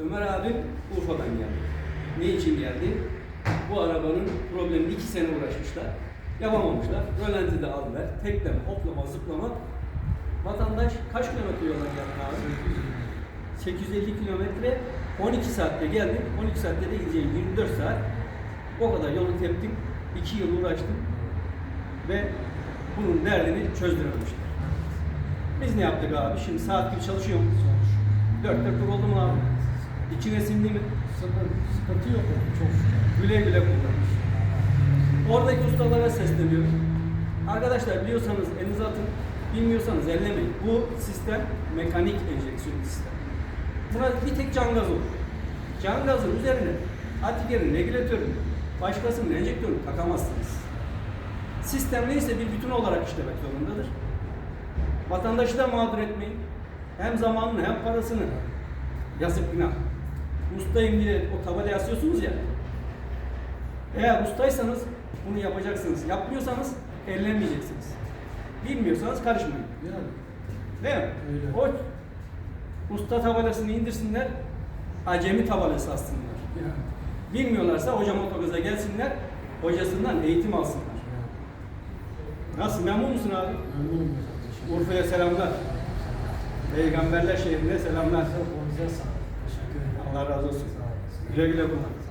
Ömer abim Urfa'dan geldi. Ne için geldi? Bu arabanın problemini iki sene uğraşmışlar. Yapamamışlar. Rölantide aldılar. Tekleme, hoplama, zıplama. Vatandaş kaç kilometre yoldan geldi abi? 850 kilometre 12 saatte geldim. 12 saatte de gideceğim 24 saat. O kadar yolu teptim. 2 yıl uğraştım. Ve bunun derdini çözdürememişler. Biz ne yaptık abi? Şimdi saat gibi çalışıyor mu? Dört dört oldu mu abi? İçine sindi mi? Sıkıntı, sıkıntı yok. Çok Güle güle kullan. Oradaki ustalara sesleniyorum. Arkadaşlar biliyorsanız elinize atın, bilmiyorsanız ellemeyin. Bu sistem mekanik enjeksiyon sistem. Buna bir tek can gazı olur. Can gazın üzerine Atiker'in regülatörünü, başkasının enjektörünü takamazsınız. Sistem neyse bir bütün olarak işlemek zorundadır. Vatandaşı da mağdur etmeyin. Hem zamanını hem parasını. Yazık günah. Ustayım diye o tabelaya asıyorsunuz ya. Eğer ustaysanız bunu yapacaksınız. Yapmıyorsanız ellenmeyeceksiniz. Bilmiyorsanız karışmayın. yani. Değil mi? Öyle. O usta tabelasını indirsinler, acemi tabelası aslında. Yani. Bilmiyorlarsa hocam otogaza gelsinler, hocasından eğitim alsınlar. Nasıl memnun musun abi? Memnunum. Urfa'ya selamlar. Peygamberler şehrine selamlar. Çok Allah razı olsun. Güle güle kullan.